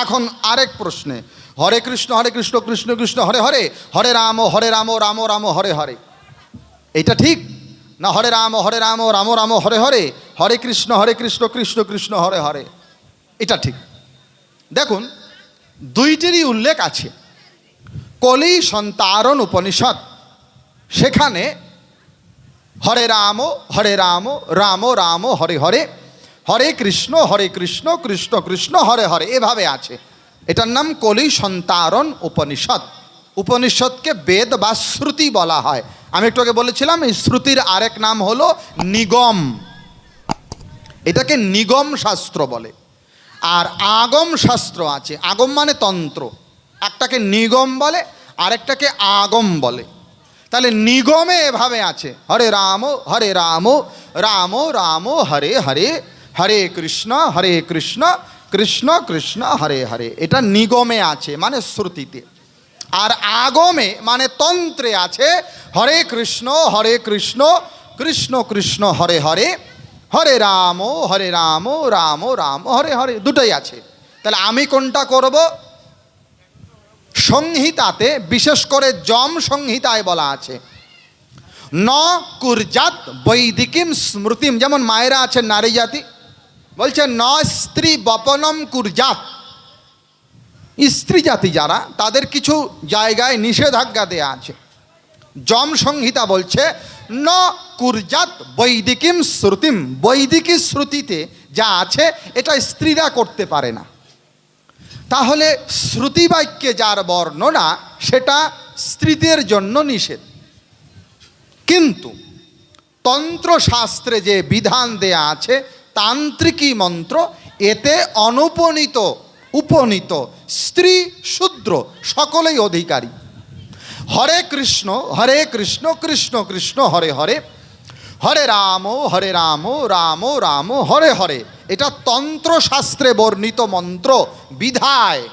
এখন আরেক প্রশ্নে, হরে কৃষ্ণ হরে কৃষ্ণ কৃষ্ণ কৃষ্ণ, হরে হরে হরে রাম হরে রাম রাম রাম, হরে হরে। এটা ঠিক? না হরে রাম হরে রাম রাম রাম, হরে হরে হরে কৃষ্ণ হরে কৃষ্ণ কৃষ্ণ কৃষ্ণ, হরে হরে। এটা ঠিক। দেখুন, দুইটিরই উল্লেখ আছে। কলি সন্তারণ উপনিষদ সেখানে হরে রাম হরে রাম রাম রাম, হরে হরে হরে কৃষ্ণ হরে কৃষ্ণ কৃষ্ণ কৃষ্ণ, হরে হরে, এভাবে আছে। এটার নাম কলি সন্তারণ উপনিষদ। উপনিষদকে বেদ বা শ্রুতি বলা হয়। আমি একটু আগে বলেছিলাম, এই শ্রুতির আরেক নাম হলো নিগম। এটাকে নিগম শাস্ত্র বলে। আর আগম শাস্ত্র আছে। আগম মানে তন্ত্র। একটাকে নিগম বলে, আরেকটাকে আগম বলে। তাহলে নিগমে এভাবে আছে। হরে রাম হরে রাম রাম রাম, হরে হরে হরে কৃষ্ণ হরে কৃষ্ণ কৃষ্ণ কৃষ্ণ, হরে হরে। এটা নিগমে আছে মানে শ্রুতিতে। আর আগমে মানে তন্ত্রে আছে, হরে কৃষ্ণ হরে কৃষ্ণ কৃষ্ণ কৃষ্ণ, হরে হরে। হরে রাম হরে রাম রাম রাম, হরে হরে, দুটোই আছে। তাহলে আমি কোনটা করব? সংহিতাতে, বিশেষ করে যম সংহিতায় বলা আছে। ন কুরজাত বৈদিকিম স্মৃতিম, যেমন মায়েরা আছেন নারী জাতি বলছে ন স্ত্রী বপনম কুরজাত স্ত্রী জাতি যারা, তাদের কিছু জায়গায় নিষেধাজ্ঞা দেয়া আছে। যম সংহিতা বলছে, ন কুরজাত বৈদিকিম শ্রুতিম। বৈদিকী শ্রুতিতে যা আছে, এটা স্ত্রীরা করতে পারে না। তাহলে শ্রুতিবাক্যে যার বর্ণনা, সেটা স্ত্রীদের জন্য নিষেধ। কিন্তু তন্ত্রশাস্ত্রে যে বিধান দেয়া আছে তান্ত্রিকী মন্ত্র, এতে অনুপনীত, উপনীত, স্ত্রী শূদ্র, সকলেই অধিকারী। হরে কৃষ্ণ হরে কৃষ্ণ কৃষ্ণ কৃষ্ণ, হরে হরে। হরে রাম হরে রাম রাম রাম, হরে হরে। এটা তন্ত্রশাস্ত্রে বর্ণিত মন্ত্র, বিধায়।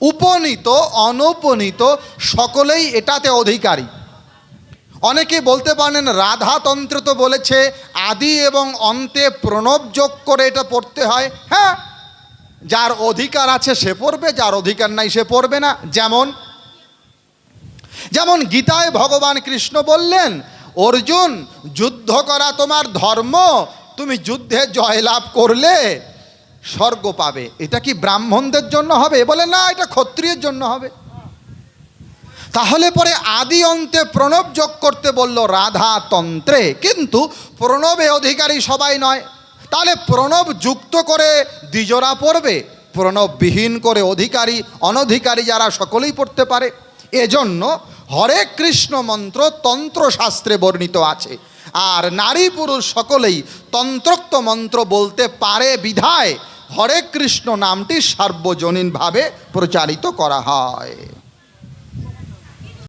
উপনীত, অনুপনীত, সকলেই এটাতে অধিকারী। অনেকে বলতে পারেন রাধাতন্ত্র তো বলেছে, আদি এবং অন্তে প্রণব যোগ করে এটা পড়তে হয়। হ্যাঁ যার অধিকার আছে সে পড়বে, যার অধিকার নাই সে পড়বে না। যেমন যেমন গীতায় ভগবান কৃষ্ণ বললেন, অর্জুন, যুদ্ধ করা তোমার ধর্ম, তুমি যুদ্ধে জয়লাভ করলে স্বর্গ পাবে। এটা কি ব্রাহ্মণদের জন্য হবে? বলে, না, এটা ক্ষত্রিয়ের জন্য হবে। তাহলে পরে আদি অন্তে প্রণব যোগ করতে বলল, রাধা তন্ত্রে। কিন্তু প্রণবে অধিকারী সবাই নয়। তাহলে প্রণব যুক্ত করে দ্বিজরা পড়বে প্রণববিহীন করে অধিকারী, অনধিকারী যারা সকলেই পড়তে পারে। এজন্য হরে কৃষ্ণ মন্ত্র তন্ত্রশাস্ত্রে বর্ণিত আছে। আর নারী পুরুষ সকলেই তন্ত্রোক্ত মন্ত্র বলতে পারে বিধায়। হরে কৃষ্ণ নামটি সার্বজনীনভাবে প্রচারিত করা হয়।